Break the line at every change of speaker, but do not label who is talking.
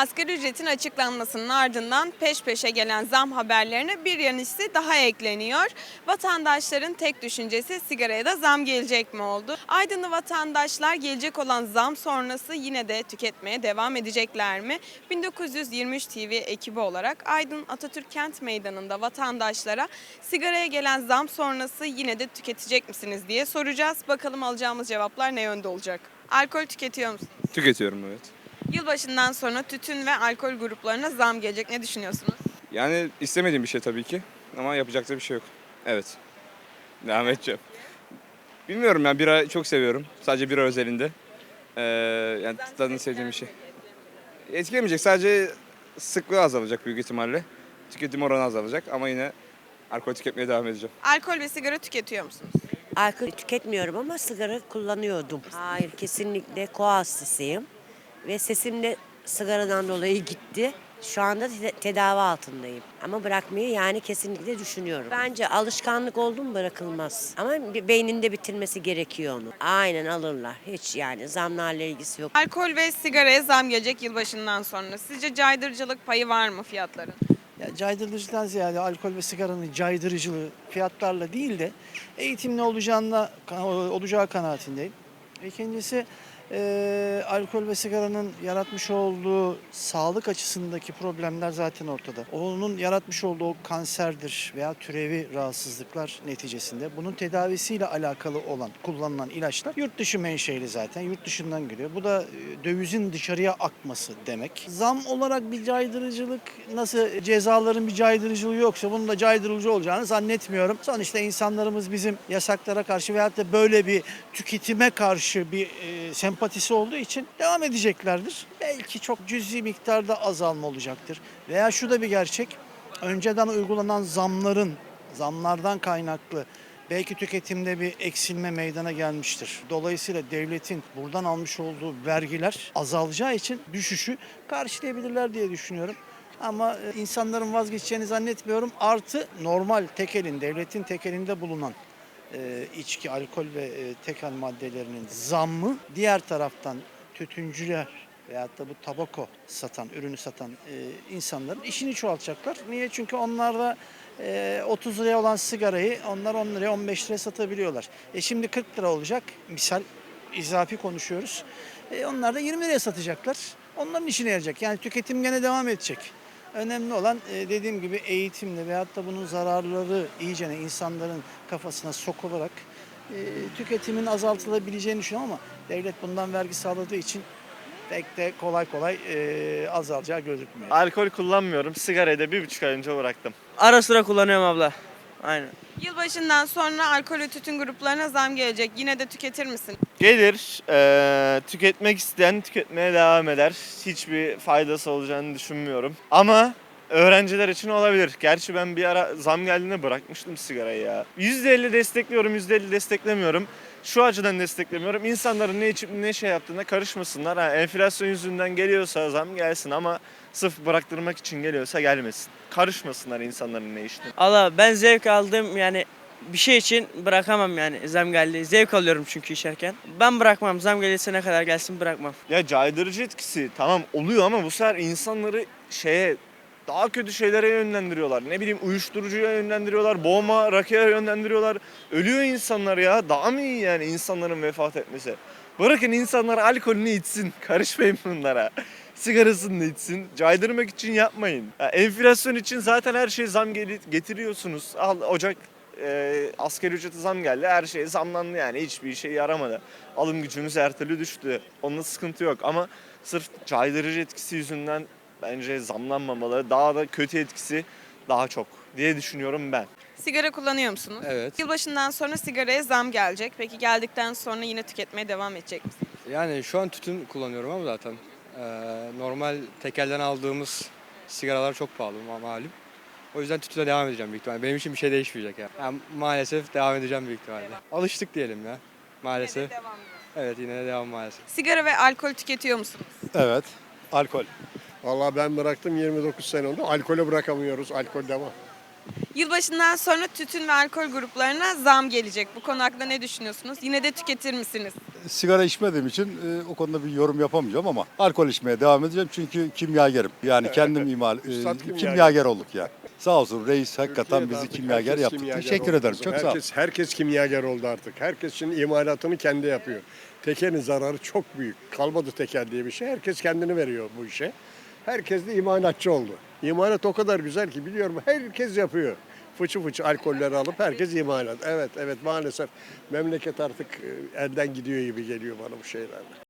Asgari ücretin açıklanmasının ardından peş peşe gelen zam haberlerine bir yanısı daha ekleniyor. Vatandaşların tek düşüncesi sigaraya da zam gelecek mi oldu? Aydınlı vatandaşlar gelecek olan zam sonrası yine de tüketmeye devam edecekler mi? 1923 TV ekibi olarak Aydın Atatürk Kent Meydanı'nda vatandaşlara sigaraya gelen zam sonrası yine de tüketecek misiniz diye soracağız. Bakalım alacağımız cevaplar ne yönde olacak? Alkol tüketiyor musunuz?
Tüketiyorum evet.
Yılbaşından sonra tütün ve alkol gruplarına zam gelecek. Ne düşünüyorsunuz?
Yani istemediğim bir şey tabii ki ama yapacak da bir şey yok. Evet. Devam edeceğim. Bilmiyorum yani bira çok seviyorum. Sadece bira özelinde. Ee, yani tadını sevdiğim bir şey. Etkilemeyecek sadece sıklığı azalacak büyük ihtimalle. Tüketim oranı azalacak ama yine alkol tüketmeye devam edeceğim.
Alkol ve sigara tüketiyor musunuz?
Alkol tüketmiyorum ama sigara kullanıyordum. Hayır kesinlikle koa hastasıyım. Ve sesim de sigaradan dolayı gitti. Şu anda te- tedavi altındayım. Ama bırakmayı yani kesinlikle düşünüyorum. Bence alışkanlık oldu mu bırakılmaz. Ama bir beyninde bitirmesi gerekiyor onu. Aynen alırlar. Hiç yani zamlarla ilgisi yok.
Alkol ve sigaraya zam gelecek yılbaşından sonra. Sizce caydırıcılık payı var mı fiyatların?
Ya caydırıcıdan ziyade alkol ve sigaranın caydırıcılığı fiyatlarla değil de eğitimli olacağına olacağı kanaatindeyim. İkincisi eee alkol ve sigaranın yaratmış olduğu sağlık açısındaki problemler zaten ortada. Onun yaratmış olduğu kanserdir veya türevi rahatsızlıklar neticesinde bunun tedavisiyle alakalı olan kullanılan ilaçlar yurt dışı menşeli zaten yurt dışından geliyor. Bu da e, dövizin dışarıya akması demek. Zam olarak bir caydırıcılık nasıl cezaların bir caydırıcılığı yoksa bunun da caydırıcı olacağını zannetmiyorum. Sonuçta insanlarımız bizim yasaklara karşı veyahut da böyle bir tüketime karşı bir e, sempatisi olduğu için devam edeceklerdir. Belki çok cüzi miktarda azalma olacaktır. Veya şu da bir gerçek. Önceden uygulanan zamların, zamlardan kaynaklı belki tüketimde bir eksilme meydana gelmiştir. Dolayısıyla devletin buradan almış olduğu vergiler azalacağı için düşüşü karşılayabilirler diye düşünüyorum. Ama e, insanların vazgeçeceğini zannetmiyorum. Artı normal tekelin, devletin tekelinde bulunan e, içki, alkol ve e, maddelerinin zammı diğer taraftan tütüncüler veyahut da bu tabako satan, ürünü satan e, insanların işini çoğaltacaklar. Niye? Çünkü onlar da e, 30 liraya olan sigarayı onlar 10 liraya 15 liraya satabiliyorlar. E şimdi 40 lira olacak. Misal izafi konuşuyoruz. E, onlar da 20 liraya satacaklar. Onların işine yarayacak. Yani tüketim gene devam edecek. Önemli olan e, dediğim gibi eğitimle veyahut da bunun zararları iyicene insanların kafasına sokularak e, tüketimin azaltılabileceğini düşünüyorum ama devlet bundan vergi sağladığı için pek de kolay kolay e, azalacağı gözükmüyor.
Alkol kullanmıyorum. Sigarayı da bir buçuk ay önce bıraktım.
Ara sıra kullanıyorum abla. Aynen.
Yılbaşından sonra alkol ve tütün gruplarına zam gelecek. Yine de tüketir misin?
Gelir, eee, tüketmek isteyen tüketmeye devam eder. Hiçbir faydası olacağını düşünmüyorum. Ama öğrenciler için olabilir. Gerçi ben bir ara zam geldiğinde bırakmıştım sigarayı ya. %50 destekliyorum, %50 desteklemiyorum. Şu açıdan desteklemiyorum. İnsanların ne içip ne şey yaptığına karışmasınlar. Ha, enflasyon yüzünden geliyorsa zam gelsin ama sırf bıraktırmak için geliyorsa gelmesin. Karışmasınlar insanların ne içtiğine.
Allah ben zevk aldım yani bir şey için bırakamam yani zam geldi. Zevk alıyorum çünkü içerken. Ben bırakmam. Zam gelirse ne kadar gelsin bırakmam.
Ya caydırıcı etkisi tamam oluyor ama bu sefer insanları şeye daha kötü şeylere yönlendiriyorlar. Ne bileyim uyuşturucuya yönlendiriyorlar, boğma, rakıya yönlendiriyorlar. Ölüyor insanlar ya. Daha mı iyi yani insanların vefat etmesi? Bırakın insanlar alkolünü içsin. Karışmayın bunlara. Sigarasını içsin. Caydırmak için yapmayın. Ya enflasyon için zaten her şeye zam getiriyorsunuz. Al Ocak e, asgari ücrete zam geldi. Her şey zamlandı yani. Hiçbir şey yaramadı. Alım gücümüz her türlü düştü. Onda sıkıntı yok ama sırf caydırıcı etkisi yüzünden bence zamlanmamalı. Daha da kötü etkisi daha çok diye düşünüyorum ben.
Sigara kullanıyor musunuz?
Evet.
Yılbaşından sonra sigaraya zam gelecek. Peki geldikten sonra yine tüketmeye devam edecek misiniz?
Yani şu an tütün kullanıyorum ama zaten eee, normal tekelden aldığımız sigaralar çok pahalı ma- malum. O yüzden tütüne devam edeceğim büyük ihtimalle. Benim için bir şey değişmeyecek yani. Yani maalesef devam edeceğim büyük ihtimalle. Alıştık diyelim ya. Maalesef.
Devam.
Evet yine de devam maalesef.
Sigara ve alkol tüketiyor musunuz?
Evet. Alkol. Vallahi ben bıraktım 29 sene oldu. Alkolü bırakamıyoruz. Alkol devam.
Yılbaşından sonra tütün ve alkol gruplarına zam gelecek. Bu konu hakkında ne düşünüyorsunuz? Yine de tüketir misiniz?
sigara içmediğim için e, o konuda bir yorum yapamayacağım ama alkol içmeye devam edeceğim çünkü kimyagerim. Yani kendim imal, e, kimyager. olduk yani. Sağ olsun reis hakikaten
Türkiye'de
bizi
artık
kimyager
herkes
yaptı.
kimyager
Teşekkür
oldu.
ederim. Çok sağ ol.
herkes, Herkes kimyager oldu artık. Herkes şimdi imalatını kendi yapıyor. Tekerin zararı çok büyük. Kalmadı tekel diye bir şey. Herkes kendini veriyor bu işe. Herkes de imalatçı oldu. İmalat o kadar güzel ki biliyorum herkes yapıyor. Fıçı fıçı alkolleri alıp herkes imalat. Evet evet maalesef memleket artık e, elden gidiyor gibi geliyor bana bu şeylerle.